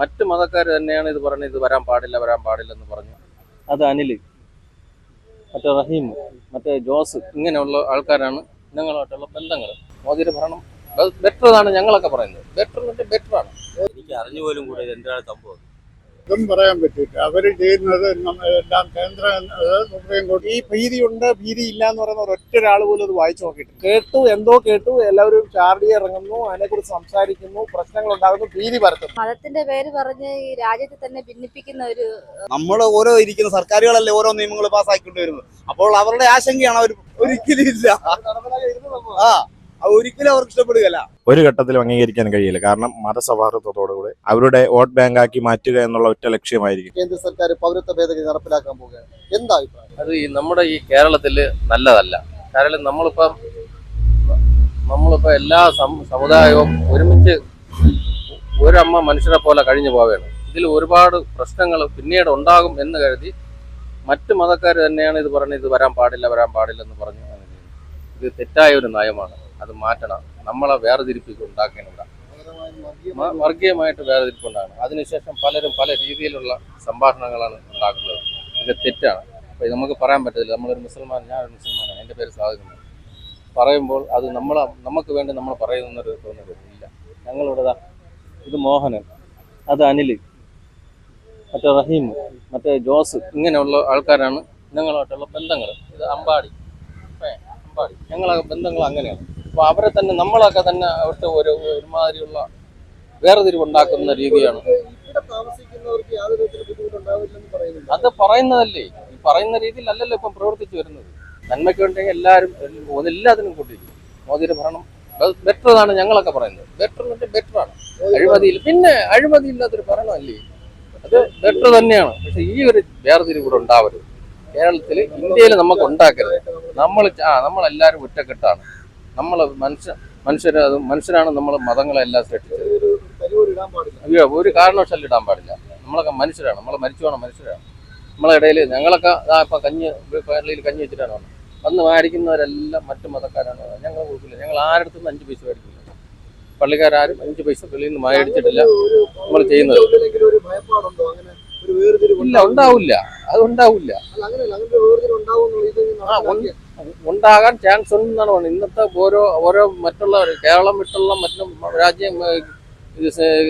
മറ്റ് മതക്കാർ തന്നെയാണ് ഇത് പറഞ്ഞത് ഇത് വരാൻ പാടില്ല വരാൻ പാടില്ല എന്ന് പറഞ്ഞു. അത് അനിൽ മറ്റേ റഹീം മറ്റേ ജോസ് ഇങ്ങനെയുള്ള ആൾക്കാരാണ് ഞങ്ങളുമായിട്ടുള്ള ബന്ധങ്ങൾ മോദിയുടെ ഭരണം ബെറ്റർ എന്നാണ് ഞങ്ങളൊക്കെ പറയുന്നത്. ബെറ്റർ എന്നിട്ട് ബെറ്റർ ആണ്. എനിക്ക് അറിഞ്ഞു പോലും കൂടെ എന്താണ് സംഭവം? ഇതും പറയാൻ പറ്റില്ല. അവർ ചെയ്യുന്നത് എല്ലാം കേന്ദ്ര സുപ്രീം കോടതി ഈ ഭീതിയുണ്ട് ഭീതി ഇല്ല എന്ന് പറയുന്ന ഒരൊറ്റ ഒരാൾ പോലും അത് വായിച്ചു നോക്കിയിട്ട് കേട്ടു എന്തോ കേട്ടു എല്ലാവരും ചാർഡി ഇറങ്ങുന്നു അതിനെക്കുറിച്ച് സംസാരിക്കുന്നു പ്രശ്നങ്ങൾ ഉണ്ടാകുന്നു ഭീതി പരത്തുന്നു. മതത്തിന്റെ പേര് പറഞ്ഞ് ഈ രാജ്യത്തെ തന്നെ ഭിന്നിപ്പിക്കുന്ന ഒരു നമ്മൾ ഓരോ ഇരിക്കുന്ന സർക്കാരുകളല്ലേ ഓരോ നിയമങ്ങൾ പാസ്സാക്കിക്കൊണ്ട് വരുന്നത്. അപ്പോൾ അവരുടെ ആശങ്കയാണ് അവർ ഒരിക്കലും ഇല്ല. ആ ഒരിക്കലും അവർക്ക് ഇഷ്ടപ്പെടുകയല്ല. ഒരു ഘട്ടത്തിലും അംഗീകരിക്കാൻ കഴിയില്ല. കാരണം മതസൗഹാർദ്ദത്തോടുകൂടി അവരുടെ വോട്ട് ബാങ്കാക്കി മാറ്റുക എന്നുള്ള ഒറ്റ ലക്ഷ്യമായിരിക്കും. കേന്ദ്ര സർക്കാർ പൗരത്വ ഭേദഗതി നടപ്പിലാക്കാൻ പോവുകയാണ്. എന്താ അത് ഈ നമ്മുടെ ഈ കേരളത്തിൽ നല്ലതല്ല. കാരണം നമ്മളിപ്പം നമ്മളിപ്പോൾ എല്ലാ സമുദായവും ഒരുമിച്ച് ഒരമ്മ മനുഷ്യരെ പോലെ കഴിഞ്ഞു പോവുകയാണ്. ഇതിൽ ഒരുപാട് പ്രശ്നങ്ങൾ പിന്നീട് ഉണ്ടാകും എന്ന് കരുതി മറ്റു മതക്കാർ തന്നെയാണ് ഇത് പറഞ്ഞത് ഇത് വരാൻ പാടില്ല വരാൻ പാടില്ല എന്ന് പറഞ്ഞു ഇത് തെറ്റായ ഒരു നയമാണ്. അത് മാറ്റണം. നമ്മളെ വേർതിരിപ്പിച്ച് ഉണ്ടാക്കേണ്ട വർഗീയമായിട്ട് വേർതിരിപ്പ് ഉണ്ടാകണം അതിനുശേഷം പലരും പല രീതിയിലുള്ള സംഭാഷണങ്ങളാണ് ഉണ്ടാക്കുന്നത്. ഇത് തെറ്റാണ്. അപ്പോൾ നമുക്ക് പറയാൻ പറ്റത്തില്ല. നമ്മളൊരു മുസൽമാൻ ഞാൻ ഒരു മുസൽമാനാണ്. എന്റെ പേര് സാധിക്കുന്നത് പറയുമ്പോൾ അത് നമ്മൾ നമുക്ക് വേണ്ടി നമ്മൾ പറയുന്നൊരു തോന്നുന്നത് ഇല്ല. ഞങ്ങളിവിടെ ഇത് മോഹനൻ അത് അനിൽ മറ്റേ റഹീം മറ്റേ ജോസ് ഇങ്ങനെയുള്ള ആൾക്കാരാണ് ഞങ്ങളുമായിട്ടുള്ള ബന്ധങ്ങൾ. ഇത് അമ്പാടി. അമ്പാടി. ഞങ്ങളെ ബന്ധങ്ങൾ അങ്ങനെയാണ്. അപ്പോൾ അവരെ തന്നെ നമ്മളൊക്കെ തന്നെ അവർക്ക് ഒരു ഒരുമാതിരിയുള്ള വേർതിരിവുണ്ടാക്കുന്ന രീതിയാണ്. അത് പറയുന്നതല്ലേ? ഈ പറയുന്ന രീതിയിലല്ലല്ലോ ഇപ്പം പ്രവർത്തിച്ചു വരുന്നത്. നന്മയ്ക്ക് വേണ്ടി എല്ലാവരും എല്ലാത്തിനും കൂട്ടിയിരിക്കും. മോദിയുടെ ഭരണം ബെറ്റർ എന്നാണ് ഞങ്ങളൊക്കെ പറയുന്നത്. ബെറ്റർ എന്നിട്ട് ബെറ്റർ ആണ് അഴിമതിയിൽ പിന്നെ അഴിമതി ഇല്ലാത്തൊരു ഭരണമല്ലേ? അത് ബെറ്റർ തന്നെയാണ്. പക്ഷെ ഈ ഒരു വേർതിരിവ് കൂടെ ഉണ്ടാവരുത്. കേരളത്തിൽ ഇന്ത്യയിൽ നമുക്ക് ഉണ്ടാക്കരുത്. നമ്മൾ ആ നമ്മളെല്ലാവരും ഒറ്റക്കെട്ടാണ്. നമ്മൾ മനുഷ്യ മനുഷ്യർ അത് മനുഷ്യരാണ് നമ്മൾ മതങ്ങളെല്ലാം സൃഷ്ടിച്ചത്. ഒരു കാരണവശാലും ഇടാൻ പാടില്ല. നമ്മളൊക്കെ മനുഷ്യരാണ്. നമ്മൾ മരിച്ചു പോകണം മനുഷ്യരാണ്. നമ്മളെ ഇടയിൽ ഞങ്ങളൊക്കെ ഇപ്പം കഞ്ഞ് പള്ളിയിൽ കഞ്ഞി വെച്ചിട്ടാണ് വന്ന് മേടിക്കുന്നവരെല്ലാം മറ്റു മതക്കാരാണ്. ഞങ്ങൾ കൊടുക്കില്ല. ഞങ്ങൾ ആരുടെ അഞ്ച് പൈസ മേടിക്കില്ല. പള്ളിക്കാരും അഞ്ച് പൈസ വെളിയിൽ നിന്ന് മേടിച്ചിട്ടില്ല. നമ്മൾ ചെയ്യുന്നത്. ഇല്ല ഉണ്ടാവില്ല. അത് ഉണ്ടാവില്ല. ഉണ്ടാകാൻ ചാൻസ് ഉണ്ടെന്നാണ് പറയുന്നത് ഇന്നത്തെ ഓരോ ഓരോ മറ്റുള്ള കേരളം വിട്ടുള്ള മറ്റു രാജ്യം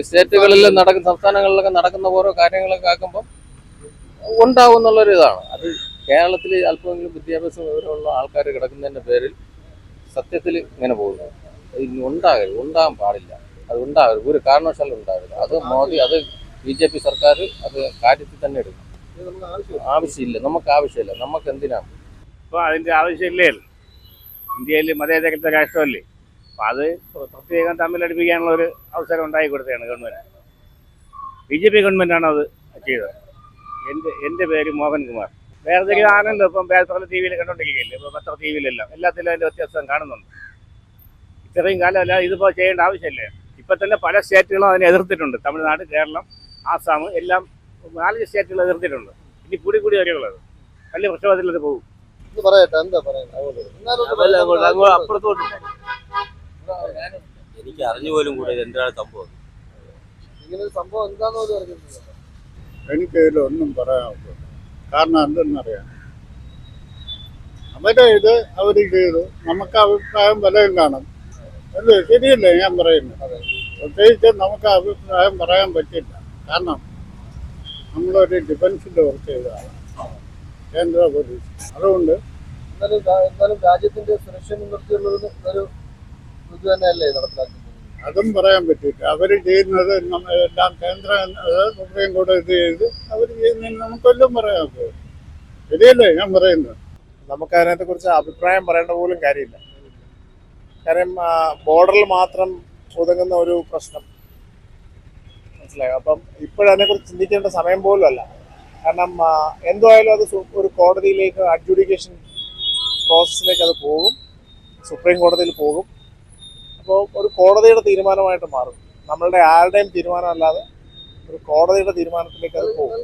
സ്റ്റേറ്റുകളിൽ നടക്കുന്ന സംസ്ഥാനങ്ങളിലൊക്കെ നടക്കുന്ന ഓരോ കാര്യങ്ങളൊക്കെ ആക്കുമ്പം ഉണ്ടാവും എന്നുള്ളൊരു ഇതാണ്. അത് കേരളത്തിൽ അല്പമെങ്കിലും വിദ്യാഭ്യാസം വിവരമുള്ള ആൾക്കാർ കിടക്കുന്നതിന്റെ പേരിൽ സത്യത്തിൽ ഇങ്ങനെ പോകുന്നു. അത് ഇനി ഉണ്ടാകരുത്. ഉണ്ടാകാൻ പാടില്ല. അത് ഉണ്ടാകരുത്. ഒരു കാരണവശാലും ഉണ്ടാകരുത്. അത് മോദി അത് ബി ജെ പി സർക്കാർ അത് കാര്യത്തിൽ തന്നെ എടുക്കും. ആവശ്യമില്ല. നമുക്ക് ആവശ്യമില്ല. നമുക്ക് എന്തിനാണ്? അപ്പോൾ അതിന്റെ ആവശ്യമില്ലേ? ഇന്ത്യയിൽ മതേതരത്തെ രാഷ്ട്രമല്ലേ? അപ്പോൾ അത് പ്രത്യേകം തമ്മിലടിപ്പിക്കാനുള്ള ഒരു അവസരം ഉണ്ടാക്കി കൊടുത്തതാണ് ഗവൺമെന്റ് ബി ജെ പി ഗവൺമെന്റാണ് അത് ചെയ്തത്? എന്റെ എന്റെ പേര് മോഹൻകുമാർ വേറെ എന്തെങ്കിലും ആണല്ലോ? ഇപ്പം പേപ്പർ ടി വിയിൽ കണ്ടോണ്ടിരിക്കുകയല്ലേ? ഇപ്പോൾ പത്ര ടി വിയിലെല്ലാം. എല്ലാത്തിലും അതിന്റെ വ്യത്യാസം കാണുന്നുണ്ട്. ഇത്രയും കാലം അല്ല ഇതിപ്പോൾ ചെയ്യേണ്ട ആവശ്യമില്ലേ? ഇപ്പം തന്നെ പല സ്റ്റേറ്റുകളും അതിനെ എതിർത്തിട്ടുണ്ട്. തമിഴ്നാട് കേരളം ആസാം എല്ലാം നാല് സ്റ്റേറ്റുകൾ എതിർത്തിട്ടുണ്ട്. ഇനി കൂടി കൂടി വരെയുള്ളത് വലിയ പ്രക്ഷോഭത്തിൽ പോകും. പറയട്ടെ എന്താ ഒന്ന് പറയാം. അപ്പുറത്തോട്ട്. എനിക്ക് അറിഞ്ഞു പോലും കൂടെ ഇത് എന്താണ് സംഭവം? ഇങ്ങനെ സംഭവം എന്താന്ന് പോലും അറിഞ്ഞിട്ടില്ല. എനിക്ക് ഇതിലൊന്നും പറയാൻ കാരണം എന്തെന്നറിയാം? അവരെ ഇത് അവർ ചെയ്തു. നമുക്ക് അഭിപ്രായം വലയും കാണും. അല്ലേ? ശരിയല്ലേ? ഞാൻ പറയുന്നത്. പ്രത്യേകിച്ച് നമുക്ക് അഭിപ്രായം പറയാൻ പറ്റില്ല. കാരണം നമ്മളൊരു ഡിഫൻസിന്റെ വർക്ക് ചെയ്തതാണ് കേന്ദ്ര പോലീസ് അതുകൊണ്ട് എന്നാലും രാ- എന്നാലും രാജ്യത്തിന്റെ സുരക്ഷ മുൻനിർത്തിയുള്ളത് ഒരു ഇത് തന്നെയല്ലേ നടപ്പിലാക്കുന്നത് അതും പറയാൻ പറ്റില്ല അവർ ചെയ്യുന്നത് എല്ലാം കേന്ദ്ര സുപ്രീം കോടതി ഇത് ചെയ്ത് അവർ ചെയ്യുന്നതിന് നമുക്കെല്ലാം പറയാൻ. ശരിയല്ലേ ഞാൻ പറയുന്നത്? നമുക്ക് അതിനകത്തെ കുറിച്ച് അഭിപ്രായം പറയേണ്ട പോലും കാര്യമില്ല. കാര്യം ബോർഡറിൽ മാത്രം ഒതുങ്ങുന്ന ഒരു പ്രശ്നം മനസ്സിലായോ? അപ്പം ഇപ്പോഴതിനെക്കുറിച്ച് ചിന്തിക്കേണ്ട സമയം പോലും അല്ല. കാരണം എന്തായാലും അത് ഒരു കോടതിയിലേക്ക് അഡ്ജുഡിക്കേഷൻ പ്രോസസ്സിലേക്ക് അത് പോകും. സുപ്രീം കോടതിയിൽ പോകും. അപ്പോൾ ഒരു കോടതിയുടെ തീരുമാനമായിട്ട് മാറും. നമ്മളുടെ ആരുടെയും തീരുമാനമല്ലാതെ ഒരു കോടതിയുടെ തീരുമാനത്തിലേക്ക് അത് പോകും.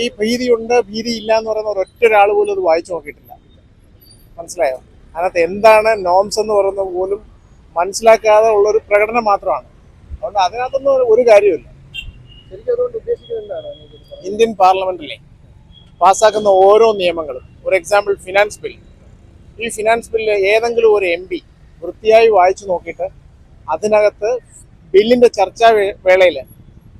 ഈ ഭീതി ഉണ്ട്? ഭീതി ഇല്ല എന്ന് പറയുന്ന ഒരൊറ്റ ഒരാൾ പോലും അത് വായിച്ചു നോക്കിയിട്ടില്ല. മനസ്സിലായോ? അതിനകത്ത് എന്താണ് നോംസ് എന്ന് പറയുന്നത് പോലും മനസ്സിലാക്കാതെ ഉള്ള ഒരു പ്രകടനം മാത്രമാണ്. അതുകൊണ്ട് അതിനകത്തൊന്നും ഒരു- കാര്യമില്ല ഇന്ത്യൻ പാർലമെന്റിലെ പാസ്സാക്കുന്ന ഓരോ നിയമങ്ങളും. ഒരു എക്സാമ്പിൾ ഫിനാൻസ് ബിൽ ഈ ഫിനാൻസ് ബില്ല് ഏതെങ്കിലും ഒരു എം പി വൃത്തിയായി വായിച്ചു നോക്കിയിട്ട് അതിനകത്ത് ബില്ലിന്റെ ചർച്ചാ വേളയിൽ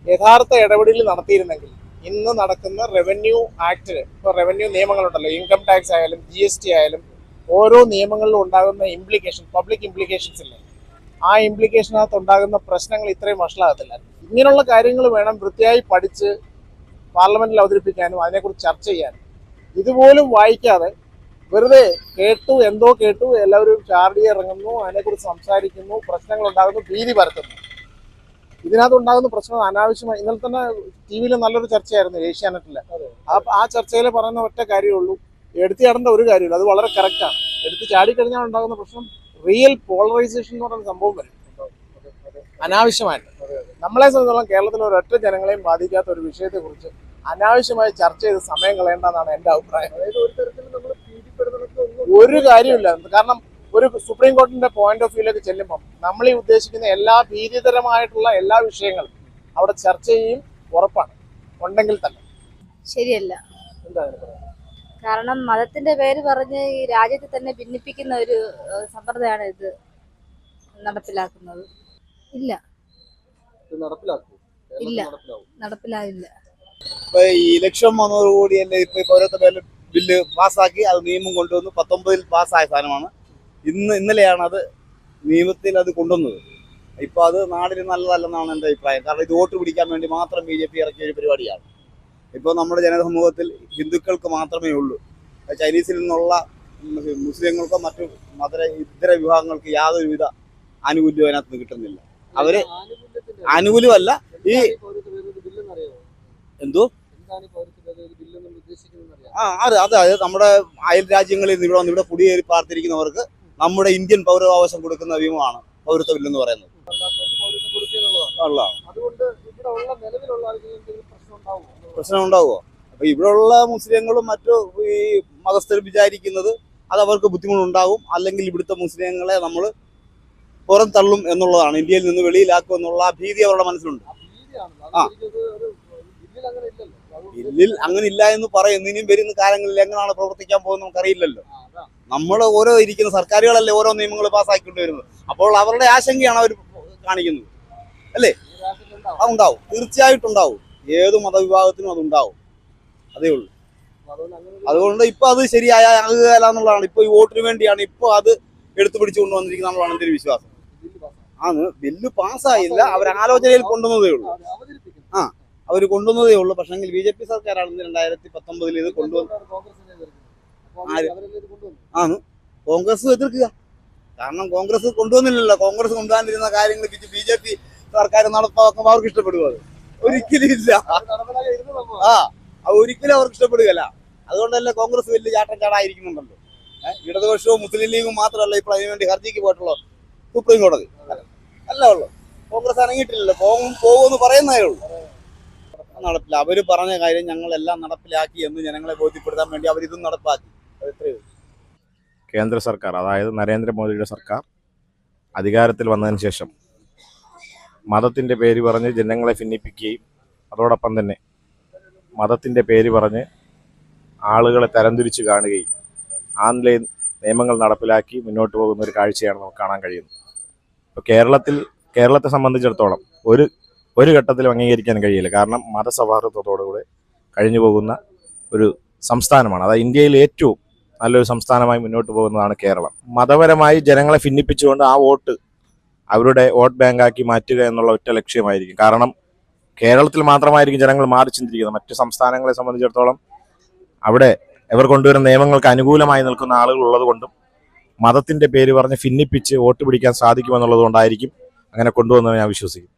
യഥാർത്ഥ ഇടപെടൽ നടത്തിയിരുന്നെങ്കിൽ ഇന്ന് നടക്കുന്ന റവന്യൂ ആക്ടിൽ ഇപ്പോൾ റവന്യൂ നിയമങ്ങളുണ്ടല്ലോ. ഇൻകം ടാക്സ് ആയാലും ജി എസ് ടി ആയാലും ഓരോ നിയമങ്ങളിലും ഉണ്ടാകുന്ന ഇംപ്ലിക്കേഷൻ പബ്ലിക് ഇംപ്ലിക്കേഷൻസ് ഇല്ലേ? ആ ഇംപ്ലിക്കേഷനകത്ത് ഉണ്ടാകുന്ന പ്രശ്നങ്ങൾ ഇത്രയും വഷളാകത്തില്ല. ഇങ്ങനെയുള്ള കാര്യങ്ങൾ വേണം വൃത്തിയായി പഠിച്ച് പാർലമെന്റിൽ അവതരിപ്പിക്കാനും അതിനെക്കുറിച്ച് ചർച്ച ചെയ്യാനും. ഇതുപോലും വായിക്കാതെ വെറുതെ കേട്ടു എന്തോ കേട്ടു എല്ലാവരും ചാർജ് ഇറങ്ങുന്നു അതിനെക്കുറിച്ച് സംസാരിക്കുന്നു പ്രശ്നങ്ങൾ ഉണ്ടാകുന്നു ഭീതി പരത്തുന്നു. ഇതിനകത്ത് ഉണ്ടാകുന്ന പ്രശ്നം അനാവശ്യമായി ഇന്നലെ തന്നെ ടി വിയിൽ നല്ലൊരു ചർച്ചയായിരുന്നു ഏഷ്യാനെറ്റിൽ ആ ആ ചർച്ചയിൽ പറയുന്ന ഒറ്റ കാര്യമേ ഉള്ളൂ. എടുത്തു ചാടേണ്ട ഒരു കാര്യമില്ല. അത് വളരെ കറക്റ്റാണ് എടുത്ത് ചാടിക്കഴിഞ്ഞാൽ ഉണ്ടാകുന്ന പ്രശ്നം റിയൽ പോളറൈസേഷൻ എന്ന് പറയുന്ന സംഭവം വരും അനാവശ്യമായിട്ട്. നമ്മളെ സംബന്ധിച്ചോളം കേരളത്തിലെ ഒരൊറ്റ ജനങ്ങളെയും ബാധിക്കാത്ത ഒരു വിഷയത്തെക്കുറിച്ച് അനാവശ്യമായി ചർച്ച ചെയ്ത് സമയം കളയേണ്ടെന്നാണ് എന്റെ അഭിപ്രായം. ഒരു തരത്തിലും നമ്മൾ ഭീതിപ്പെടുന്നിടത്തൊന്നും ഒരു കാര്യമില്ല കാരണം ഒരു സുപ്രീം കോടതിന്റെ പോയിന്റ് ഓഫ് വ്യൂയിലേക്ക് ചെല്ലുമ്പോൾ നമ്മൾ ഈ ഉദ്ദേശിക്കുന്ന എല്ലാ ഭീതിതരമായിട്ടുള്ള എല്ലാ വിഷയങ്ങളും അവിടെ ചർച്ച ചെയ്യും ഉറപ്പാണ്. ഉണ്ടെങ്കിൽ തന്നെ. ശരിയല്ല. എന്താ കാരണം മതത്തിന്റെ പേര് പറഞ്ഞ് ഈ രാജ്യത്തെ തന്നെ ഭിന്നിപ്പിക്കുന്ന ഒരു സമ്പ്രദായമാണ് ഇത് നടപ്പിലാക്കുന്നത്. ഇല്ല. ഇത് നടപ്പിലാക്കൂ ഇല്ല. നടപ്പിലാവും? നടപ്പിലാവില്ല. ഇപ്പൊ ഈ ഇലക്ഷൻ വന്നതോടുകൂടിയല്ലേ ഇപ്പൊ ഈ പൗരത്വ ബില്ല് ബില്ല് പാസ്സാക്കി അത് നിയമം കൊണ്ടുവന്ന് പത്തൊമ്പതിൽ പാസ്സായ സാധനമാണ്. ഇന്ന് ഇന്നലെയാണ് അത് നിയമത്തിൽ അത് കൊണ്ടുവന്നത്. ഇപ്പൊ അത് നാടിന് നല്ലതല്ലെന്നാണ് എന്റെ അഭിപ്രായം. കാരണം ഇത് വോട്ട് പിടിക്കാൻ വേണ്ടി മാത്രം ബി ജെ പി ഇറക്കിയ ഒരു പരിപാടിയാണ്. ഇപ്പോൾ നമ്മുടെ ജനസമൂഹത്തിൽ ഹിന്ദുക്കൾക്ക് മാത്രമേ ഉള്ളൂ. ചൈനീസിൽ നിന്നുള്ള മുസ്ലിങ്ങൾക്കോ മറ്റു മതര ഇതര വിഭാഗങ്ങൾക്ക് യാതൊരുവിധ ആനുകൂല്യവും അതിനകത്ത് കിട്ടുന്നില്ല. അവർ ആനുകൂല്യമല്ല ഈ എന്തോ? ആ അത് അതെ അതെ നമ്മുടെ അയൽ രാജ്യങ്ങളിൽ നിന്ന് ഇവിടെ വന്ന് ഇവിടെ കുടിയേറി പാർത്തിരിക്കുന്നവർക്ക് നമ്മുടെ ഇന്ത്യൻ പൗരാവകാശം കൊടുക്കുന്ന നിയമമാണ് പൗരത്വ ബില്ലെന്ന് പറയുന്നത്. ഉള്ളതാണ്. അതുകൊണ്ട് ഇവിടെ ഉള്ള നിലവിലുള്ള പ്രശ്നം ഉണ്ടാവുമോ അപ്പൊ ഇവിടെയുള്ള മുസ്ലിങ്ങളും മറ്റു ഈ മതസ്ഥർ വിചാരിക്കുന്നത് അത് അവർക്ക് ബുദ്ധിമുട്ടുണ്ടാകും അല്ലെങ്കിൽ ഇവിടുത്തെ മുസ്ലിങ്ങളെ നമ്മൾ പുറം തള്ളും എന്നുള്ളതാണ്. ഇന്ത്യയിൽ നിന്ന് വെളിയിലാക്കും എന്നുള്ള ഭീതി അവരുടെ മനസ്സിലുണ്ട്. ആ ബില്ലിൽ അങ്ങനെ ഇല്ല എന്ന് പറയുന്നു ഇനിയും വരുന്ന കാലങ്ങളിൽ എങ്ങനെയാണ് പ്രവർത്തിക്കാൻ പോകുന്നത് നമുക്കറിയില്ലല്ലോ. നമ്മൾ ഓരോ ഇരിക്കുന്ന സർക്കാരുകളല്ലേ ഓരോ നിയമങ്ങൾ പാസ്സാക്കിക്കൊണ്ട് വരുന്നത്. അപ്പോൾ അവരുടെ ആശങ്കയാണ് അവർ കാണിക്കുന്നത്. അല്ലേ? അതുണ്ടാവും തീർച്ചയായിട്ടും ഉണ്ടാവും. ഏത് മതവിഭാഗത്തിനും അതുണ്ടാവും. അതേ ഉള്ളൂ. അതുകൊണ്ട് ഇപ്പൊ അത് ശരിയായ ആകുകയല്ല എന്നുള്ളതാണ്. ഇപ്പൊ ഈ വോട്ടിന് വേണ്ടിയാണ് ഇപ്പൊ അത് എടുത്തു പിടിച്ചു കൊണ്ടുവന്നിരിക്കുന്ന എന്നുള്ളതാണ് എന്റെ വിശ്വാസം. ആണ്. ബില്ല് പാസ്സായില്ല. അവർ ആലോചനയിൽ കൊണ്ടുവന്നതേ ഉള്ളൂ. ആ. അവർ കൊണ്ടുവന്നതേ ഉള്ളൂ. പക്ഷെങ്കിൽ ബി ജെ പി സർക്കാരാണ് രണ്ടായിരത്തി പത്തൊമ്പതിൽ ഇത് കൊണ്ടുവന്നു ആണ്. കോൺഗ്രസ് എതിർക്കുക. കാരണം കോൺഗ്രസ് കൊണ്ടുവന്നില്ലല്ലോ. കോൺഗ്രസ് കൊണ്ടുവന്നിരുന്ന കാര്യങ്ങൾ ബി ജെ പി സർക്കാർ നടപ്പാക്കുമ്പോൾ അവർക്ക് ഇഷ്ടപ്പെടുക അത്? ഒരിക്കലും ഇല്ല ആ ഒരിക്കലും അവർക്ക് ഇഷ്ടപ്പെടുകയല്ല. അതുകൊണ്ടല്ലേ കോൺഗ്രസ് വലിയ ചാട്ടം ചാടായിരിക്കുന്നുണ്ടല്ലോ ഇടതുപക്ഷവും മുസ്ലിം ലീഗും മാത്രമല്ല ഇപ്പോൾ അതിനുവേണ്ടി ഹർജിക്ക് പോയിട്ടുള്ളൂ സുപ്രീം കോടതി. അല്ല ഉള്ളു. കോൺഗ്രസ് അനങ്ങിയിട്ടില്ലല്ലോ. പോകും പോകുമെന്ന് പറയുന്നതേ ഉള്ളൂ. നടപ്പില്ല അവർ പറഞ്ഞ കാര്യം ഞങ്ങളെല്ലാം നടപ്പിലാക്കി എന്ന് ജനങ്ങളെ ബോധ്യപ്പെടുത്താൻ വേണ്ടി അവരിതും നടപ്പാക്കി. കേന്ദ്ര സർക്കാർ അതായത് നരേന്ദ്രമോദിയുടെ സർക്കാർ അധികാരത്തിൽ വന്നതിന് ശേഷം മതത്തിന്റെ പേര് പറഞ്ഞ് ജനങ്ങളെ ഭിന്നിപ്പിക്കുകയും അതോടൊപ്പം തന്നെ മതത്തിന്റെ പേര് പറഞ്ഞ് ആളുകളെ തരംതിരിച്ച് കാണുകയും ആ നിലയിൽ നിയമങ്ങൾ നടപ്പിലാക്കി മുന്നോട്ട് പോകുന്ന ഒരു കാഴ്ചയാണ് നമുക്ക് കാണാൻ കഴിയുന്നത്. ഇപ്പോൾ കേരളത്തിൽ കേരളത്തെ സംബന്ധിച്ചിടത്തോളം ഒരു ഒരു ഘട്ടത്തിലും അംഗീകരിക്കാൻ കഴിയില്ല. കാരണം മതസൗഹാർദ്ദത്തോടുകൂടെ കഴിഞ്ഞു പോകുന്ന ഒരു സംസ്ഥാനമാണ്. അതായത് ഇന്ത്യയിൽ ഏറ്റവും നല്ലൊരു സംസ്ഥാനമായി മുന്നോട്ട് പോകുന്നതാണ് കേരളം. മതപരമായി ജനങ്ങളെ ഭിന്നിപ്പിച്ചുകൊണ്ട് ആ വോട്ട് അവരുടെ വോട്ട് ബാങ്കാക്കി മാറ്റുക എന്നുള്ള ഒറ്റ ലക്ഷ്യമായിരിക്കും. കാരണം കേരളത്തിൽ മാത്രമായിരിക്കും ജനങ്ങൾ മാറി ചിന്തിക്കുന്നത്. മറ്റ് സംസ്ഥാനങ്ങളെ സംബന്ധിച്ചിടത്തോളം അവിടെ ഇവർ കൊണ്ടുവരുന്ന നിയമങ്ങൾക്ക് അനുകൂലമായി നിൽക്കുന്ന ആളുകൾ ഉള്ളതുകൊണ്ടും മതത്തിന്റെ പേര് പറഞ്ഞ് ഭിന്നിപ്പിച്ച് വോട്ട് പിടിക്കാൻ സാധിക്കുമെന്നുള്ളത് കൊണ്ടായിരിക്കും അങ്ങനെ കൊണ്ടുവന്നത് ഞാൻ വിശ്വസിക്കുന്നു.